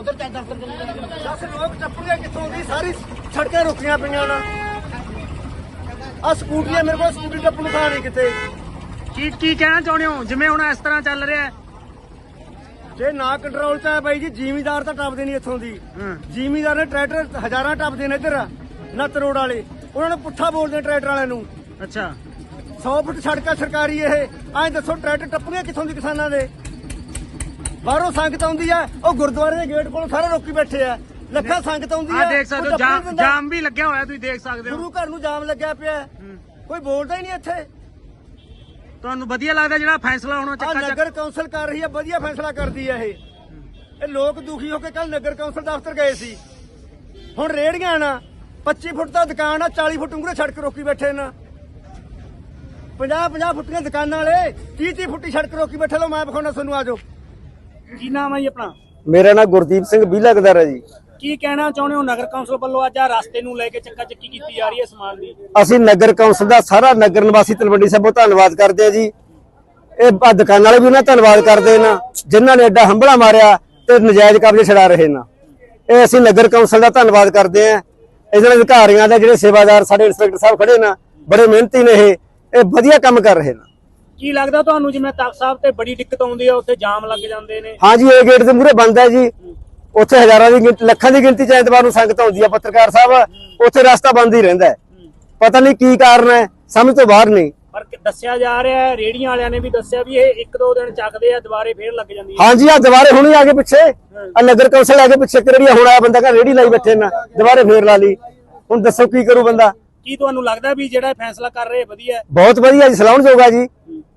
ਉਧਰ ਚੱਲ ਦਫ਼ਤਰ ਚੱਲ ਦੱਸ ਲੋਕ ਟੱਪਣਗੇ ਕਿੱਥੋਂ ਦੀ? ਸਾਰੀ ਸੜਕਾਂ ਰੁਕੀਆਂ ਪਈਆਂ ਨਾ। ਆ ਸਕੂਟਰੀਆਂ ਮੇਰੇ ਕੋਲ ਸਕੂਟਰੀ ਟੱਪਣ ਨੂੰ ਥਾਂ ਨਹੀਂ ਕਿਤੇ ਕੀ ਕੀ ਕਹਿਣਾ ਚਾਹੁੰਦੇ ਹੋ? ਜਿਵੇਂ ਹੁਣ ਇਸ ਤਰ੍ਹਾਂ ਚੱਲ ਰਿਹਾ ਹੈ। ਜੇ ਨਾ ਕੰਟਰੋਲ ਚ ਹੈ ਬਾਈ ਜੀ ਜ਼ਿਮੀਦਾਰ ਤਾਂ ਟੱਪਦੇ ਨਹੀਂ ਇੱਥੋਂ ਦੀ। ਜ਼ਿਮੀਦਾਰ ਨੇ ਟਰੈਕਟਰ ਹਜ਼ਾਰਾਂ ਟੱਪਦੇ ਨੇ ਇੱਧਰ ਨੱਤ ਰੋਡ ਵਾਲੇ। ਉਹਨਾਂ ਨੂੰ ਪੁੱਠਾ ਬੋਲਦੇ ਨੇ ਟਰੈਕਟਰ ਵਾਲਿਆਂ ਨੂੰ। ਅੱਛਾ। 100 ਫੁੱਟ ਸੜਕਾਂ ਸਰਕਾਰੀ ਇਹ। ਐਂ ਦੱਸੋ ਟਰੈਕਟਰ ਟੱਪਣਗੇ ਕਿੱਥੋਂ ਦੀ ਕਿਸਾਨਾਂ ਦੇ? ਬਾਹਰੋਂ ਸੰਗਤ ਆਉਂਦੀ ਆ ਉਹ ਗੁਰਦੁਆਰੇ ਦੇ ਗੇਟ ਕੋਲ ਸਾਰੇ ਰੋਕੀ ਬੈਠੇ ਆ। ਲੱਖਾਂ ਸੰਗਤ ਆਉਂਦੀ ਆ ਆ ਦੇਖ ਸਕਦੇ ਹੋ ਜਾਮ ਵੀ ਲੱਗਿਆ ਹੋਇਆ ਤੁਸੀਂ ਦੇਖ ਸਕਦੇ ਹੋ। ਗੁਰੂ ਘਰ ਨੂੰ ਜਾਮ ਲੱਗਿਆ ਪਿਆ। ਹੈ। ਕੋਈ ਬੋਲਦਾ ਹੀ ਨਹੀਂ ਇੱਥੇ। ਤੁਹਾਨੂੰ ਵਧੀਆ ਲੱਗਦਾ ਜਿਹੜਾ ਫੈਸਲਾ ਹੋਣਾ ਆ ਚੱਕਾ ਚੱਕ ਨਗਰ ਕੌਂਸਲ ਕਰ ਰਹੀ ਹੈ ਵਧੀਆ ਫੈਸਲਾ ਕਰਦੀ ਹੈ ਇਹ। ਇਹ ਲੋਕ ਦੁਖੀ ਹੋ ਕੇ ਕੱਲ ਨਗਰ ਕੌਂਸਲ ਦਫ਼ਤਰ ਗਏ ਸੀ। ਹੁਣ ਰੇੜੀਆਂ ਨਾ 25 ਫੁੱਟ ਦਾ ਦੁਕਾਨ ਆ 40 ਫੁੱਟ ਉਂਗਰੇ ਸੜਕ ਰੋਕੀ ਬੈਠੇ ਨਾ। 50 50 ਫੁੱਟ ਦੀਆਂ ਦੁਕਾਨਾਂ ਵਾਲੇ 30 30 ਫੁੱਟੀ ਸੜਕ ਰੋਕੀ ਬੈਠੇ ਲੋ ਮੈਂ ਵਿਖਾਉਣਾ ਤੁਹਾਨੂੰ ਆਜੋ ਕੀ ਨਾਮ ਹੈ ਜੀ ਆਪਣਾ? ਮੇਰਾ ਨਾਮ ਗੁਰਦੀਪ ਸਿੰਘ ਬੀਲਾਗਦਰ ਹੈ ਜੀ। ਕੀ ਕਹਿਣਾ ਚਾਹੁੰਦੇ ਹੋ ਨਗਰ ਕੌਂਸਲ ਵੱਲੋਂ ਅੱਜ ਆ ਰਸਤੇ ਨੂੰ ਲੈ ਕੇ ਚੱਕਾ ਚੱਕੀ ਕੀਤੀ ਜਾ ਰਹੀ ਹੈ ਸਮਾਨ ਦੀ? ਅਸੀਂ ਨਗਰ ਕੌਂਸਲ ਦਾ ਸਾਰਾ ਨਗਰ ਨਿਵਾਸੀ ਤਲਵੰਡੀ ਸਾਹਿਬੋਂ ਧੰਨਵਾਦ ਕਰਦੇ ਆ ਜੀ। ਇਹ ਆਹ ਦੁਕਾਨ ਵਾਲੇ ਵੀ ਉਹਨਾਂ ਦਾ ਧੰਨਵਾਦ ਕਰਦੇ ਨਾ ਜਿਨ੍ਹਾਂ ਨੇ ਐਡਾ ਹੰਬਲਾ ਮਾਰਿਆ ਤੇ ਨਜਾਇਜ਼ ਕਬਜ਼ੇ ਛਡਾ ਰਹੇ ਨਾ। ਇਹ ਅਸੀਂ ਨਗਰ ਕੌਂਸਲ ਦਾ ਧੰਨਵਾਦ ਕਰਦੇ ਆ ਇਹਨਾਂ ਅਧਿਕਾਰੀਆਂ ਦਾ ਜਿਹੜੇ ਸੇਵਾਦਾਰ ਸਾਡੇ ਇੰਸਪੈਕਟਰ ਸਾਹਿਬ ਖੜੇ ਨਾ ਬੜੇ ਮਿਹਨਤੀ ਨੇ ਇਹ। ਇਹ ਵਧੀਆ ਕੰਮ ਕਰ ਰਹੇ ਨੇ। ਕੀ ਲੱਗਦਾ ਤੁਹਾਨੂੰ ਜਿਵੇਂ ਤਖਤ ਸਾਹਿਬ ਤੇ ਬੜੀ ਦਿੱਕਤ ਆਉਂਦੀ ਹੈ ਉੱਥੇ ਜਾਮ ਲੱਗ ਜਾਂਦੇ ਨੇ? ਹਾਂਜੀ ਇਹ ਗੇਟ ਦੇ ਮੂਹਰੇ ਬੰਦ ਹੈ ਜੀ। ਉੱਥੇ ਹਜ਼ਾਰਾਂ ਦੀ ਗਿਣਤੀ ਲੱਖਾਂ ਦੀ ਗਿਣਤੀ ਚ ਐਤਵਾਰ ਨੂੰ ਸੰਗਤ ਆਉਂਦੀ ਹੈ ਪੱਤਰਕਾਰ ਸਾਹਿਬ। ਉੱਥੇ ਰਸਤਾ ਬੰਦ ਹੀ ਰਹਿੰਦਾ ਪਤਾ ਨਹੀਂ ਕੀ ਕਾਰਨ ਹੈ ਸਮਝ ਤੋਂ ਬਾਹਰ ਨਹੀਂ। ਪਰ ਦੱਸਿਆ ਜਾ ਰਿਹਾ ਹੈ ਰੇੜੀਆਂ ਵਾਲਿਆਂ ਨੇ ਵੀ ਦੱਸਿਆ ਵੀ ਇਹ ਇੱਕ ਦੋ ਦਿਨ ਚੱਕਦੇ ਆ ਦੁਬਾਰੇ ਫੇਰ ਲੱਗ ਜਾਂਦੀ ਹੈ। ਹਾਂਜੀ ਆ ਦੁਬਾਰੇ ਹੁਣੇ ਆ ਕੇ ਪਿੱਛੇ। ਆ ਨਗਰ ਕੌਂਸਲ ਆ ਕੇ ਪਿੱਛੇ ਕਰੜੀਆ ਹੁਣ ਆਇਆ ਬੰਦਾ ਕਾ ਰੇੜੀ ਲਾਈ ਬੈਠੇ ਨਾ ਦੁਬਾਰੇ ਫੇਰ ਲਾ ਲਈ। ਹੁਣ ਦੱਸੋ ਕੀ ਕਰੂ ਬੰਦਾ? ਕੀ ਤੁਹਾਨੂੰ ਲੱਗਦਾ ਵੀ ਜਿਹੜਾ ਫੈਸਲਾ ਕਰ ਰਹੇ ਵਧੀਆ ਬਹੁਤ ਵਧੀਆ ਜੀ ਸਲਾਹੁਣਯੋਗ ਆ ਜੀ।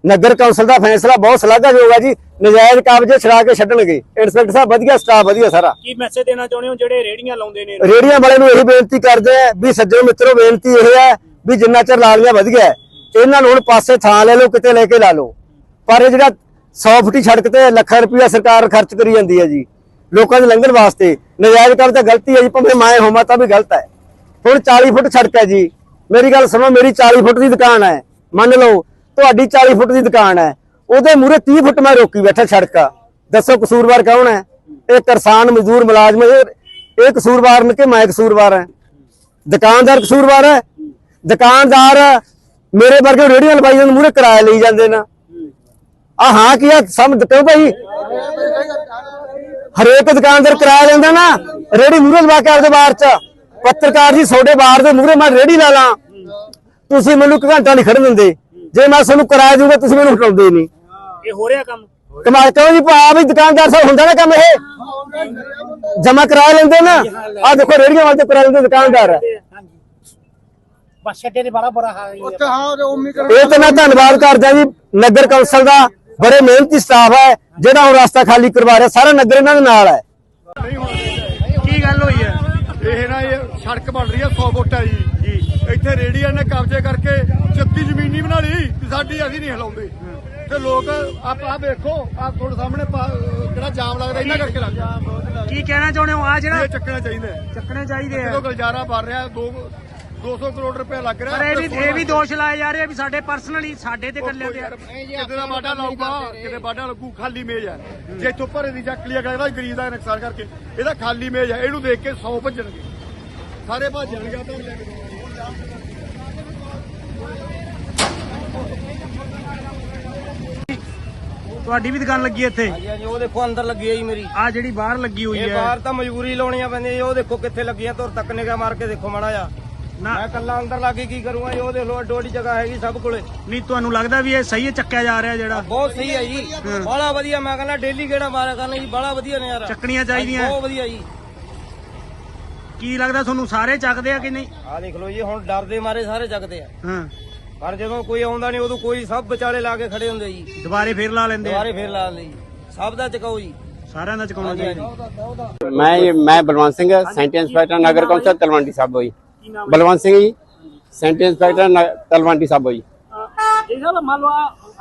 ਨਗਰ ਕੌਂਸਲ ਦਾ ਫੈਸਲਾ ਬਹੁਤ ਸ਼ਲਾਘਾਯੋਗ ਆ ਜੀ। ਨਜਾਇਜ਼ ਕਬਜ਼ੇ ਛੜਾ ਕੇ ਛੱਡਣਗੇ। ਇੰਸਪੈਕਟਰ ਸਾਹਿਬ ਵਧੀਆ ਸਟਾਫ ਵਧੀਆ ਸਾਰਾ। ਕੀ ਮੈਸੇਜ ਦੇਣਾ ਚਾਹੁੰਦੇ ਹੋ? ਜਿਹੜੇ ਰੇੜੀਆਂ ਲਾਉਂਦੇ ਨੇ ਰੇੜੀਆਂ ਵਾਲੇ ਨੂੰ ਇਹੀ ਬੇਨਤੀ ਕਰਦੇ ਆ ਵੀ ਸੱਜਣੋ ਮਿੱਤਰੋ ਬੇਨਤੀ ਇਹ ਹੈ ਵੀ ਜਿੰਨਾ ਚਿਰ ਲਾਲੀਆਂ ਵਧੀਆ ਇਹਨਾਂ ਨੂੰ ਹੁਣ ਪਾਸੇ ਥਾਂ ਲੈ ਲਓ ਕਿਤੇ ਲੈ ਕੇ ਲਾ ਲਓ। ਪਰ ਇਹ ਜਿਹੜਾ 100 ਫੁੱਟੀ ਸੜਕ ਤੇ ਲੱਖਾਂ ਰੁਪਇਆ ਸਰਕਾਰ ਖਰਚ ਕਰੀ ਜਾਂਦੀ ਹੈ ਜੀ ਲੋਕਾਂ ਦੇ ਲੰਘਣ ਵਾਸਤੇ। ਨਜਾਇਜ਼ ਤਾਂ ਗਲਤੀ ਹੈ ਜੀ ਭਾਵੇਂ ਮੈਂ ਹੋਵਾਂ ਤਾਂ ਵੀ ਗਲਤ ਹੈ। ਹੁਣ 40 ਫੁੱਟ ਸੜਕ ਹੈ ਜੀ। ਮੇਰੀ ਗੱਲ ਸੁਣੋ, ਮੇਰੀ 40 ਫੁੱਟ ਦੀ ਦੁਕਾਨ ਹੈ। ਮੰਨ ਲਓ, ਤੁਹਾਡੀ 40 ਫੁੱਟ ਦੀ ਦੁਕਾਨ ਹੈ। ਉਹਦੇ ਮੂਹਰੇ 30 ਫੁੱਟ ਮੈਂ ਰੋਕੀ ਬੈਠਾ ਸੜਕਾ। ਦੱਸੋ ਕਸੂਰਵਾਰ ਕੌਣ ਹੈ? ਇਹ ਕਿਸਾਨ ਮਜ਼ਦੂਰ ਮੁਲਾਜ਼ਮ ਇਹ ਕਸੂਰਵਾਰ ਨੇ ਕਿ ਮੈਂ ਕਸੂਰਵਾਰ ਹਾਂ? ਦੁਕਾਨਦਾਰ ਕਸੂਰਵਾਰ ਹੈ? ਦੁਕਾਨਦਾਰ ਮੇਰੇ ਵਰਗੇ ਰੇੜੀਆਂ ਲਵਾਈ ਜਾਂਦੇ ਮੂਹਰੇ ਕਿਰਾਇਆ ਲਈ ਜਾਂਦੇ ਨਾ। ਆ ਹਾਂ ਕੀ ਆ? ਸਮਝ ਕਿਉਂ ਭਾਈ? ਹਰੇਕ ਦੁਕਾਨਦਾਰ ਕਿਰਾਇਆ ਲੈਂਦਾ ਨਾ ਰੇੜੀ ਮੂਹਰੇ ਲਵਾ ਕੇ ਆਪਦੇ ਬਾਹਰ ਚ। ਪੱਤਰਕਾਰ ਜੀ ਤੁਹਾਡੇ ਬਾਰ ਦੇ ਮੂਹਰੇ ਮੈਂ ਰੇੜੀ ਲਾ ਲਾਂ। ਤੁਸੀਂ ਮੈਨੂੰ ਇੱਕ ਘੰਟਾ ਨਹੀਂ ਖੜ ਦਿੰਦੇ। ਜੇ ਮੈਂ ਤੁਹਾਨੂੰ ਕਿਰਾਇਆ ਦੂੰਗਾ ਤੁਸੀਂ ਮੈਨੂੰ ਹਟਾਉਂਦੇ ਨਹੀਂ। ਇਹ ਹੋ ਰਿਹਾ ਕੰਮ? ਕਮਾਲ ਕਰੋ ਜੀ ਭਾ ਵੀ ਦੁਕਾਨਦਾਰ ਸਾਹਿਬ ਹੁੰਦਾ ਨਾ ਕੰਮ ਇਹ। ਜਮਾ ਕਰਾ ਲੈਂਦੇ ਨਾ। ਆ ਦੇਖੋ ਰੇੜੀਆਂ ਵਾਲੇ ਕਰਾ ਲੈਂਦੇ ਦੁਕਾਨਦਾਰ। ਹੈ ਬਸ ਦੇ ਬੜਾ ਬੁਰਾ ਹਾਲ ਇਹ ਤਾਂ ਮੈਂ ਧੰਨਵਾਦ ਕਰਦਾ ਜੀ ਨਗਰ ਕੌਂਸਲ ਦਾ। ਬੜੇ ਮਿਹਨਤੀ ਸਟਾਫ ਹੈ ਜਿਹੜਾ ਹੁਣ ਰਸਤਾ ਖਾਲੀ ਕਰਵਾ ਰਿਹਾ ਸਾਰਾ ਨਗਰ ਇਹਨਾਂ ਦੇ ਨਾਲ ਹੈ। ਇਹ ਨਾ ਇਹ ਸੜਕ ਬਣ ਰਹੀ ਆ 100 ਫੁੱਟ ਆ ਜੀ। ਇੱਥੇ ਰੇੜੀਆਂ ਨੇ ਕਬਜ਼ੇ ਕਰਕੇ 36 ਜ਼ਮੀਨੀ ਬਣਾ ਲਈ ਤੇ ਸਾਡੀ ਅਸੀਂ ਨਹੀਂ ਹਿਲਾਉਂਦੇ। ਤੇ ਲੋਕ ਆਪ ਆ ਵੇਖੋ ਆ ਤੁਹਾਡੇ ਸਾਹਮਣੇ ਕਿਹੜਾ ਜਾਮ ਲੱਗਦਾ ਇਹਨਾਂ ਕਰਕੇ ਲੱਗਦਾ ਕੀ ਕਹਿਣਾ ਚਾਹੁੰਦੇ ਹੋ? ਆ ਜਿਹੜਾ ਇਹ ਚੱਕਣਾ ਚਾਹੀਦਾ। ਚੱਕਣੇ ਚਾਹੀਦੇ ਆ। ਜਦੋਂ ਗੁਲਜ਼ਾਰਾ ਬਣ ਰਿਹਾ ਦੋ 200 ਕਰੋੜ ਰੁਪਏ ਲੱਗ ਰਿਹਾ। ਪਰ ਇਹ ਵੀ ਇਹ ਵੀ ਦੋਸ਼ ਲਾਏ ਜਾ ਰਹੇ ਵੀ ਸਾਡੇ ਪਰਸਨਲੀ ਸਾਡੇ ਤੇ ਕੱਲਿਆਂ ਤੇ। ਕਿਤੇ ਦਾ ਬਾਡਾ ਲਾਊਗਾ ਕਿਤੇ ਬਾਡਾ ਲੱਗੂ ਖਾਲੀ ਮੇਜ਼ ਹੈ। ਜੇ ਇੱਥੋਂ ਭਰੇ ਦੀ ਚੱਕ ਲਿਆ ਗਿਆ ਗਰੀਬ ਦਾ ਨੁਕਸਾਨ ਕਰਕੇ ਇਹਦਾ ਖਾਲੀ ਮੇਜ਼ ਹੈ ਇਹਨੂੰ ਦੇਖ ਕੇ 100 ਭੱਜਣਗੇ। ਸਾਰੇ ਭੱਜਣਗੇ ਤਾਂ ਲੈ ਕੇ ਤੁਹਾਡੀ ਵੀ ਦੁਕਾਨ ਲੱਗੀ ਹੈ ਇੱਥੇ? ਹਾਂਜੀ ਉਹ ਦੇਖੋ ਅੰਦਰ ਲੱਗੀ ਹੈ ਜੀ ਮੇਰੀ। ਆ ਜਿਹੜੀ ਬਾਹਰ ਲੱਗੀ ਹੋਈ ਇਹ ਹੈ। ਬਾਹਰ ਤਾਂ ਮਜਬੂਰੀ ਲਾਉਣੀਆਂ ਪੈਂਦੀਆਂ ਜੀ ਉਹ ਦੇਖੋ ਕਿੱਥੇ ਲੱਗੀਆਂ ਤੁਰ ਤੱਕ ਨਿਗਾ ਮਾਰ ਕੇ ਦੇਖੋ ਮਾੜਾ ਜਾ ਨਾ। ਮੈਂ ਕੱਲਾ ਅੰਦਰ ਲਾ ਕੇ ਕੀ ਕਰੂੰਗਾ ਜੀ ਉਹ ਦੇਖ ਲੋ ਡੋਡੀ ਜਗ੍ਹਾ ਹੈਗੀ ਸਭ ਕੋਲੇ। ਨਹੀਂ ਤੁਹਾਨੂੰ ਲੱਗਦਾ ਵੀ ਇਹ ਸਹੀ ਹੈ ਚੱਕਿਆ ਜਾ ਰਿਹਾ ਜਿਹੜਾ? ਬਹੁਤ ਸਹੀ ਹੈ ਜੀ। ਬੜਾ ਵਧੀਆ ਮੈਂ ਕਹਿੰਦਾ ਡੇਲੀ ਗੇੜਾ ਮਾਰਿਆ ਕਰਨਾ ਜੀ ਬੜਾ ਵਧੀਆ ਨਜ਼ਾਰਾ। ਚੱਕਣੀਆਂ ਚਾਹੀਦੀਆਂ। ਬਹੁਤ ਵਧੀਆ ਜੀ। ਕੀ ਲੱਗਦਾ ਤੁਹਾਨੂੰ ਸਾਰੇ ਚੱਕਦੇ ਆ ਕਿ ਨਹੀਂ? ਆਹ ਦੇਖ ਲਓ ਜੀ ਹੁਣ ਡਰ ਦੇ ਮਾਰੇ ਸਾਰੇ ਜਗਦੇ ਆ। ਹਾਂ। ਪਰ ਜਦੋਂ ਕੋਈ ਆਉਂਦਾ ਨਹੀਂ ਉਦੋਂ ਕੋਈ ਸਭ ਵਿਚਾਲੇ ਲਾ ਕੇ ਖੜੇ ਹੁੰਦੇ ਜੀ। ਦੁਬਾਰੇ ਫੇਰ ਲਾ ਲੈਂਦੇ ਆ? ਦੁਬਾਰੇ ਫੇਰ ਲਾ ਲਈ ਸਭ ਦਾ ਚਕਾਓ ਜੀ। ਸਾਰਿਆਂ ਦਾ ਚਕਾਉਣਾ ਹਾਂਜੀ ਚਾਹੀਦਾ। ਹਾਂਜੀ। ਮੈਂ ਮੈਂ ਬਲਵੰਤ ਸਿੰਘ ਸੈਂਟਰ ਇੰਸਪੈਕਟਰ ਨਗਰ council Talwandi Sabo ji. Balwant Singh ji centre inspector ਨ- ਤਲਵੰਡੀ ਸਾਬੋ ਜੀ। ਇਹ ਸਾਲ ਮੰਨ ਲਓ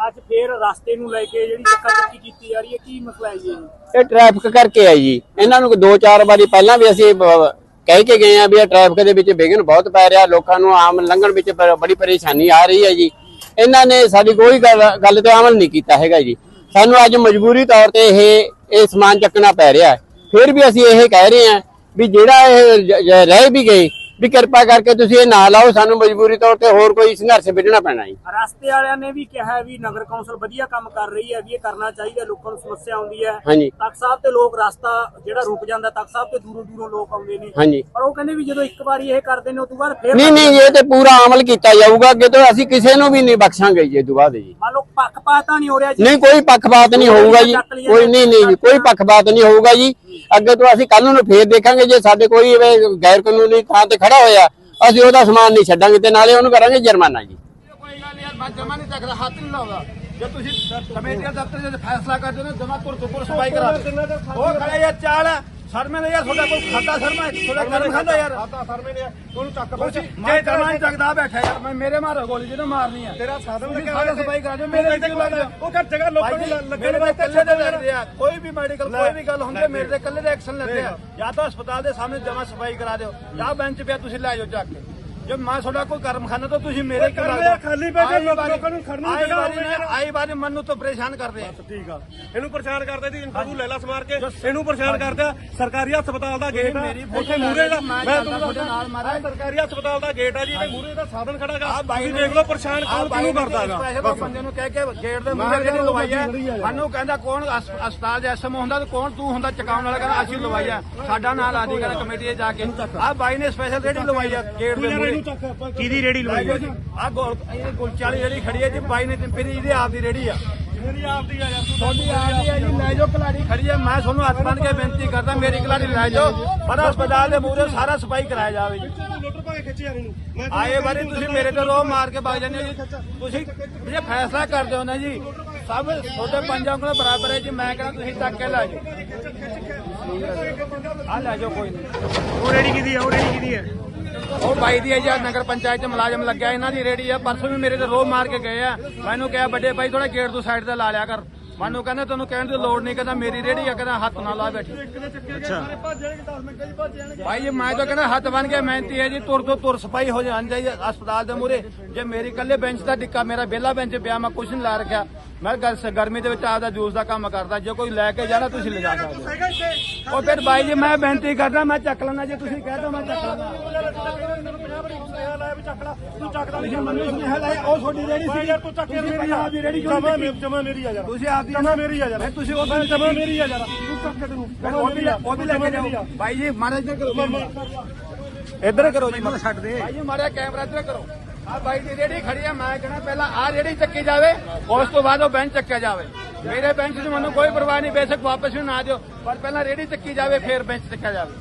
ਅੱਜ ਫੇਰ ਰਸਤੇ ਨੂੰ ਲੈ ਕੇ ਜਿਹੜੀ ਚੱਕਾ ਚੱਕੀ ਕੀਤੀ ਜਾ ਰਹੀ ਹੈ ਕੀ ਮਸਲਾ ਹੈ ਜੀ? ਇਹ? ਇਹ ਟ੍ਰੈਫਿਕ ਕਰਕੇ ਆ ਜੀ। ਇਹਨਾਂ ਨੂੰ ਦੋ ਚਾਰ ਵਾਰੀ ਪਹਿਲਾਂ ਵੀ ਅਸੀਂ ਬ- ਕਹਿ ਕੇ ਗਏ ਆ ਵੀ ਇਹ ਟ੍ਰੈਫਿਕ ਦੇ ਵਿੱਚ ਵਿਘਨ ਬਹੁਤ ਪੈ ਰਿਹਾ, ਲੋਕਾਂ ਨੂੰ ਆਮ ਲੰਘਣ ਵਿੱਚ ਪ- ਬੜੀ ਪਰੇਸ਼ਾਨੀ ਆ ਰਹੀ ਹੈ ਜੀ। ਇਹਨਾਂ ਨੇ ਸਾਡੀ ਕੋਈ ਗੱਲ ਗੱਲ ਤੇ ਅਮਲ ਨਹੀਂ ਕੀਤਾ ਹੈਗਾ ਜੀ। ਸਾਨੂੰ ਅੱਜ ਮਜਬੂਰੀ ਤੌਰ ਤੇ ਇਹ ਇਹ ਸਮਾਨ ਚੱਕਣਾ ਪੈ ਰਿਹਾ ਹੈ। ਫਿਰ ਵੀ ਅਸੀਂ ਇਹ ਕਹਿ ਰਹੇ ਹਾਂ ਵੀ ਜਿਹੜਾ ਇਹ ਜ- ਜ- ਰਹਿ ਵੀ ਗਏ ਵੀ ਕਿਰਪਾ ਕਰਕੇ ਤੁਸੀਂ ਇਹ ਨਾ ਲਾਓ ਸਾਨੂੰ ਮਜਬੂਰੀ ਤੌਰ ਤੇ ਹੋਰ ਕੋਈ ਸੰਘਰਸ਼ ਵਿੱਢਣਾ ਪੈਣਾ ਜੀ। ਰਸਤੇ ਵਾਲਿਆਂ ਨੇ ਵੀ ਕਿਹਾ ਹੈ ਵੀ ਨਗਰ ਕੌਂਸਲ ਵਧੀਆ ਕੰਮ ਕਰ ਰਹੀ ਹੈ ਵੀ ਇਹ ਕਰਨਾ ਚਾਹੀਦਾ ਲੋਕਾਂ ਨੂੰ ਸਮੱਸਿਆ ਆਉਂਦੀ ਹੈ। ਹਾਂਜੀ। ਤਖਤ ਸਾਹਿਬ ਤੇ ਲੋਕ ਰਸਤਾ ਜਿਹੜਾ ਰੁਕ ਜਾਂਦਾ ਤਖਤ ਸਾਹਿਬ ਤੇ ਦੂਰੋਂ ਦੂਰੋਂ ਲੋਕ ਆਉਂਦੇ ਨੇ। ਹਾਂਜੀ। ਪਰ ਉਹ ਕਹਿੰਦੇ ਵੀ ਜਦੋਂ ਇੱਕ ਵਾਰੀ ਇਹ ਕਰਦੇ ਨੇ ਉਸ ਤੋਂ ਬਾਅਦ ਫਿਰ ਨਹੀਂ ਨਹੀਂ ਇਹ ਤੇ ਪੂਰਾ ਅਮਲ ਕੀਤਾ ਜਾਊਗਾ ਅੱਗੇ ਤੋਂ ਅਸੀਂ ਕਿਸੇ ਨੂੰ ਵੀ ਨਹੀਂ ਬਖਸ਼ਾਂਗੇ ਜੀ ਇਹ ਤੋਂ ਬਾਅਦ ਜੀ। ਪੱਖਪਾਤ ਤਾਂ ਨਹੀਂ ਹੋ ਰਿਹਾ ਜੀ। ਨਹੀਂ ਕੋਈ ਪੱਖਪਾਤ ਨਹੀਂ ਹੋਊਗਾ ਜੀ। ਕੋਈ ਨਹੀਂ ਨਹੀਂ ਜੀ ਕੋਈ ਪੱਖਪਾਤ ਨਹੀਂ ਹੋਊਗਾ ਜੀ। ਅੱਗੇ ਤੋਂ ਅਸੀਂ ਕੱਲ ਨੂੰ ਫੇਰ ਦੇਖਾਂਗੇ ਜੇ ਸਾਡੇ ਕੋਈ ਗੈਰ ਕਾਨੂੰਨੀ ਥਾਂ ਤੇ ਖੜਾ ਹੋਇਆ ਅਸੀਂ ਉਹਦਾ ਸਮਾਨ ਨਹੀਂ ਛੱਡਾਂਗੇ ਤੇ ਨਾਲੇ ਉਹਨੂੰ ਕਰਾਂਗੇ ਜੁਰਮਾਨਾ ਜੀ। ਕੋਈ ਗੱਲ ਨਹੀਂ ਯਾਰ ਮੈਂ ਜਮਾ ਨਹੀਂ ਚੱਕਦਾ ਹੱਥ ਨਹੀਂ ਲਾਉਂਦਾ। ਜੇ ਤੁਸੀਂ ਕਮੇਟੀ ਦਾ ਦਫ਼ਤਰ ਜੇ ਫੈਸਲਾ ਕਰਦੇ ਹੋ ਨਾ ਜਮਾ ਤੁਰ ਤੁਰ ਸਫ਼ਾਈ ਕਰਾ ਦਿਓ। ਉਹ ਖੜਾ ਯਾਰ ਚਾਲ। ਹੈ ਸ਼ਰਮੇ ਨੇ ਯਾਰ ਤੁਹਾਡਾ ਕੋਈ ਖਾਤਾ ਸ਼ਰਮਾ ਤੁਹਾਡਾ ਕਰਮ ਖਾਂਦਾ ਯਾਰ। ਖਾਤਾ ਸ਼ਰਮੇ ਨੇ। ਉਹਨੂੰ ਚੱਕ ਜੇ ਜਮਾ ਨਹੀਂ ਚੱਕਦਾ ਬੈਠਾ ਯਾਰ ਮੈਂ ਮੇਰੇ ਮਾਰੋ ਗੋਲੀ ਜਿਹਨੂੰ ਮਾਰਨੀ ਆ। ਤੇਰਾ ਸਾਧਨ ਲੱਗਿਆ ਹੋਇਆ ਸਫ਼ਾਈ ਕਰਾ ਦਿਓ ਮੇਰੇ ਤੇ ਲੱਗ ਜਾ ਉਹ ਘਰ ਜਗ੍ਹਾ ਲੋਕਾਂ ਨੂੰ ਲੱਗੇ ਨੇ ਕੱਲੇ ਦੇ ਲੱਗਦੇ ਆ ਕੋਈ ਵੀ ਮੈਡੀਕਲ ਕੋਈ ਵੀ ਗੱਲ ਹੁੰਦੀ ਮੇਰੇ ਤੇ ਕੱਲੇ ਦੇ ਐਕਸ਼ਨ ਲੈਂਦੇ ਆ। ਜਾਂ ਤਾਂ ਹਸਪਤਾਲ ਦੇ ਸਾਹਮਣੇ ਜਮਾ ਸਫ਼ਾਈ ਕਰਾ ਦਿਓ ਜਾਂ ਬੈਂਚ ਪਿਆ ਤੁਸੀਂ ਲੈ ਜਾਓ ਚੱਕ ਕੇ। ਜੇ ਮੈਂ ਤੁਹਾਡਾ ਕੋਈ ਕਰਮ ਖਾਨਾ ਤਾਂ ਤੁਸੀਂ ਮੇਰੇ ਕਿਉਂ ਲੱਗਦਾ ਖਾਲੀ ਬੈਠੇ ਲੋਕਾਂ ਨੂੰ ਖੜਨ ਨੂੰ ਜਗ੍ਹਾ ਹੋਵੇ ਆਈ ਵਾਰੀ ਮੈਨੂੰ ਤਾਂ ਪਰੇਸ਼ਾਨ ਕਰਦੇ ਆ। ਠੀਕ ਆ। ਇਹਨੂੰ ਪਰੇਸ਼ਾਨ ਕਰਦੇ ਦੀ ਇਨਫੂ ਲੈ ਲਾ ਸਮਾਰ ਕੇ। ਇਹਨੂੰ ਪਰੇਸ਼ਾਨ ਕਰਦਾ ਸਰਕਾਰੀ ਹਸਪਤਾਲ ਦਾ ਗੇਟ ਆ। ਮੇਰੀ ਉੱਥੇ ਮੂਰੇ ਦਾ ਮੈਂ ਮੈਂ ਜਾਂਦਾ ਤੁਹਾਨੂੰ ਤੁਹਾਡੇ ਨਾਲ ਮਾਰਾ। ਸਰਕਾਰੀ ਹਸਪਤਾਲ ਦਾ ਗੇਟ ਆ ਜੀ। ਤੇ ਮੂਰੇ ਦਾ ਸਾਧਨ ਖੜਾਗਾ ਆ ਬਾਈ ਤੁਸੀਂ ਦੇਖ ਲਓ ਪਰੇਸ਼ਾਨ ਕੌਣ ਕਿਹਨੂੰ ਕਰਦਾਗਾ ਸਪੈਸ਼ਲ ਬੰਦੇ ਨੂੰ ਕਹਿ ਕੇ ਗੇਟ ਦੇ ਮੂਹਰੇ ਜਿਹੜੀ ਲਵਾਈ ਹੈ। ਸਾਨੂੰ ਕਹਿੰਦਾ ਕੌਣ ਹਸ- ਹਸਪਤਾਲ ਦੇ ਐਸਐਮ ਹੁੰਦਾ ਤੇ ਕੌਣ ਤੂੰ ਹੁੰਦਾ ਚਕਾਉਣ ਵਾਲਾ ਕਹਿੰਦਾ ਅਸੀਂ ਲਵਾਈ ਹੈ ਸਾਡਾ ਨਾਂ ਲਾ ਦੀ ਕਹਿੰਦਾ ਕਮੇਟੀ ਦੇ ਜਾ ਕੇ। ਆ ਬਾਈ ਨੇ ਸਪੈਸ਼ਲ ਜਿਹੜੀ ਲਵਾਈ ਹੈ ਗੇਟ ਦੇ ਮੂਹਰੇ। ਕਿਹਦੀ ਰੇੜੀ ਲਵਾਈ? ਹੈ? ਆ ਗੋਲ ਇਹ ਗੁਲਚਾ ਵਾਲੀ ਜਿਹੜੀ ਖੜੀ ਹੈ ਜੀ ਬਾਈ ਨੇ ਤੇ ਮੇਰੀ ਇਹਦੀ ਆਪ ਦੀ ਰੇੜੀ ਆ। ਮੇਰੀ ਆਪਦੀ ਆ ਯਾਰ ਤੁਹਾਡੀ ਆਪ ਦੀ ਹੈ ਜੀ ਲੈ ਜਾਓ ਕਲਾੜੀ ਖੜੀ ਹੈ ਮੈਂ ਤੁਹਾਨੂੰ ਹੱਥ ਬੰਨ ਕੇ ਬੇਨਤੀ ਕਰਦਾ ਮੇਰੀ ਕਲਾੜੀ ਲੈ ਜਾਓ। ਪਰ ਹਸਪਤਾਲ ਦੇ ਮੂਹਰੇ ਸਾਰਾ ਸਫ਼ਾਈ ਕਰਾਇਆ ਜਾਵੇ ਜੀ। ਇਹਨੂੰ। ਆਏ ਵਾਰੀ ਤੁਸੀਂ ਮੇਰੇ ਤੇ ਰੋਹ ਮਾਰ ਕੇ ਵਗ ਜਾਂਦੇ ਹੋ ਜੀ। ਤੁਸੀਂ ਜੇ ਫੈਸਲਾ ਕਰਦੇ ਹੋ ਨਾ ਜੀ ਸਭ ਤੁਹਾਡੇ ਪੰਜਾਂ ਕੋਲ ਬਰਾਬਰ ਹੈ ਜੀ ਮੈਂ ਕਹਿੰਦਾ ਤੁਸੀਂ ਚੱਕ ਕੇ ਲੈ ਜਾਓ। ਆ ਲੈ ਜਾਓ ਕੋਈ ਨਹੀਂ। ਉਹ ਰੇੜੀ ਕਿਹਦੀ ਹੈ ਉਹ ਰੇੜੀ ਕਿਹਦੀ ਹੈ ਉਹ ਬਾਈ ਦੀ ਹੈ ਜੀ ਨਗਰ ਪੰਚਾਇਤ ਚ ਮੁਲਾਜ਼ਮ ਲੱਗਿਆ, ਇਹਨਾਂ ਦੀ ਰੇੜੀ ਆ। ਪਰਸੋਂ ਵੀ ਮੇਰੇ ਤੇ ਰੋਹ ਮਾਰ ਕੇ ਗਏ ਆ। ਮੈਨੂੰ ਕਿਹਾ, ਵੱਡੇ ਬਾਈ ਥੋੜਾ ਗੇਟ ਤੋਂ ਸਾਈਡ ਤੇ ਲਾ ਲਿਆ ਕਰ। ਮੈਨੂੰ ਕਹਿੰਦਾ ਤੈਨੂੰ ਕਹਿਣ ਦੀ ਲੋੜ ਨਹੀਂ ਕਹਿੰਦਾ ਮੇਰੀ ਰੇੜੀ ਆ ਕਹਿੰਦਾ ਹੱਥ ਨਾ ਲਾ ਬੈਠੀ। ਭਾਈ ਜੀ ਮੈਂ ਤਾਂ ਕਹਿੰਦਾ ਹੱਥ ਬਣ ਕੇ ਮਿਹਨਤੀ ਹੈ ਜੀ ਤੁਰ ਤੋਂ ਤੁਰ ਸਫ਼ਾਈ ਹੋ ਜਾਣੀ ਚਾਹੀਦੀ ਹੈ ਹਸਪਤਾਲ ਦੇ ਮੂਹਰੇ। ਜੇ ਮੇਰੀ ਕੱਲੇ ਬੈਂਚ ਦਾ ਟਿੱਕਾ ਮੇਰਾ ਵਿਹਲਾ ਬੈਂਚ ਪਿਆ ਮੈਂ ਕੁਛ ਨਹੀਂ ਲਾ ਰੱਖਿਆ। ਮੈਂ ਗਰ- ਗਰਮੀ ਦੇ ਵਿੱਚ ਆਪਦਾ ਜੂਸ ਦਾ ਕੰਮ ਕਰਦਾ ਜੇ ਕੋਈ ਲੈ ਕੇ ਜਾਣਾ ਤੁਸੀਂ ਲਿਜਾ ਸਕਦੇ ਹੋ। ਉਹ ਫਿਰ ਬਾਈ ਜੀ ਮੈਂ ਬੇਨਤੀ ਕਰਦਾ ਮੈਂ ਚੱਕ ਲੈਣਾ ਜੇ ਤੁਸੀਂ ਕਹਿ ਦੋ ਮੈਂ ਚੱਕ ਲੈਣਾ ਤੂੰ ਚੱਕਦਾ ਨਹੀਂ। ਮੈਨੂੰ ਸੁਨੇਹਾ ਲਾਇਆ ਉਹ ਤੁਹਾਡੀ ਰੇੜੀ ਸੀ ਯਾਰ ਤੂੰ ਚੱਕ ਕੇ ਤੁਸੀਂ ਮੇਰੀ ਆਪ ਦੀ ਰੇੜੀ ਕਿਉਂ ਜਮਾ ਨਹੀਂ ਚੱਕੀ? ਜਮਾ ਮੇਰੀ ਆ ਯਾਰ। ਤੁਸੀਂ ਆਪ ਦੀ ਜਮਾ ਮੇਰੀ ਆ ਯਾਰ। ਨਹੀਂ, ਤੁਸੀਂ ਉਹ ਮੈਂ ਜਮਾ ਮੇਰੀ ਆ ਯਾਰ। ਤੂੰ ਚੱਕ ਕੇ ਤੈਨੂੰ ਉਹ ਵੀ ਲੈ- ਉਹ ਵੀ ਲੈ ਕੇ ਜਾਓ। ਭਾਈ ਜੀ ਮਾੜਾ ਇੱਧਰ ਕਰੋ ਇੱਧਰ ਕਰੋ ਜੀ ਮੈਨੂੰ ਛੱਡ ਦੇ। ਭਾਈ ਜੀ ਮਾੜਾ ਕੈਮਰਾ ਇੱਧਰ ਕਰੋ। ਆ ਬਾਈ ਦੀ ਰੇੜੀ ਖੜੀ ਆ ਮੈਂ ਕਹਿੰਦਾ ਪਹਿਲਾਂ ਆ ਰੇੜੀ ਚੱਕੀ ਜਾਵੇ ਉਸ ਤੋਂ ਬਾਅਦ ਉਹ ਬੈਂਚ ਚੱਕਿਆ ਜਾਵੇ। ਮੇਰੇ ਬੈਂਚ 'ਚ ਮੈਨੂੰ ਕੋਈ ਪਰਵਾਹ ਨਹੀਂ ਬੇਸ਼ੱਕ ਵਾਪਸ ਵੀ ਨਾ ਦਿਓ ਪਰ ਪਹਿਲਾਂ ਰੇੜੀ ਚੱਕੀ ਜਾਵੇ ਫਿਰ ਬੈਂਚ ਚੱਕਿਆ ਜਾਵੇ।